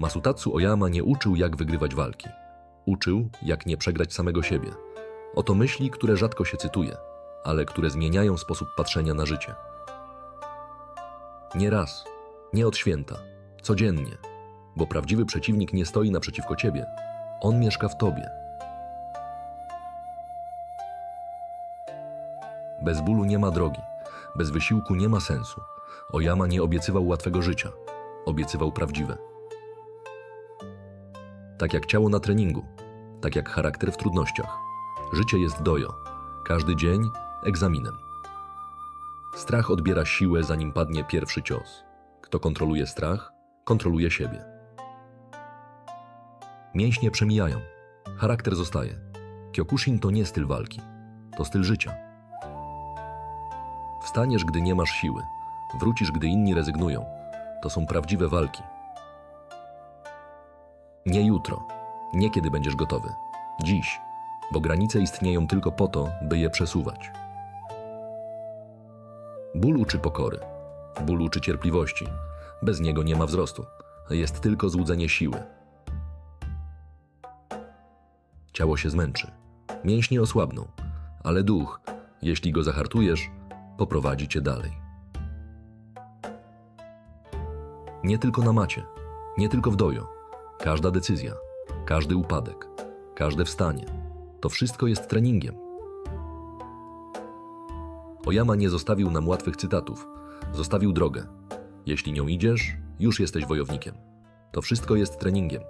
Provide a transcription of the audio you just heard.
Masutatsu Oyama nie uczył, jak wygrywać walki. Uczył, jak nie przegrać samego siebie. Oto myśli, które rzadko się cytuje, ale które zmieniają sposób patrzenia na życie. Nie raz, nie od święta, codziennie, bo prawdziwy przeciwnik nie stoi naprzeciwko ciebie, on mieszka w tobie. Bez bólu nie ma drogi, bez wysiłku nie ma sensu. Oyama nie obiecywał łatwego życia, obiecywał prawdziwe. Tak jak ciało na treningu, tak jak charakter w trudnościach. Życie jest dojo, każdy dzień egzaminem. Strach odbiera siłę, zanim padnie pierwszy cios. Kto kontroluje strach, kontroluje siebie. Mięśnie przemijają, charakter zostaje. Kyokushin to nie styl walki, to styl życia. Wstaniesz, gdy nie masz siły, wrócisz, gdy inni rezygnują. To są prawdziwe walki. Nie jutro, nie kiedy będziesz gotowy. Dziś, bo granice istnieją tylko po to, by je przesuwać. Ból uczy pokory, ból uczy cierpliwości. Bez niego nie ma wzrostu, jest tylko złudzenie siły. Ciało się zmęczy, mięśnie osłabną, ale duch, jeśli go zahartujesz, poprowadzi cię dalej. Nie tylko na macie, nie tylko w dojo. Każda decyzja, każdy upadek, każde wstanie to wszystko jest treningiem. Oyama nie zostawił nam łatwych cytatów, zostawił drogę. Jeśli nią idziesz, już jesteś wojownikiem. To wszystko jest treningiem.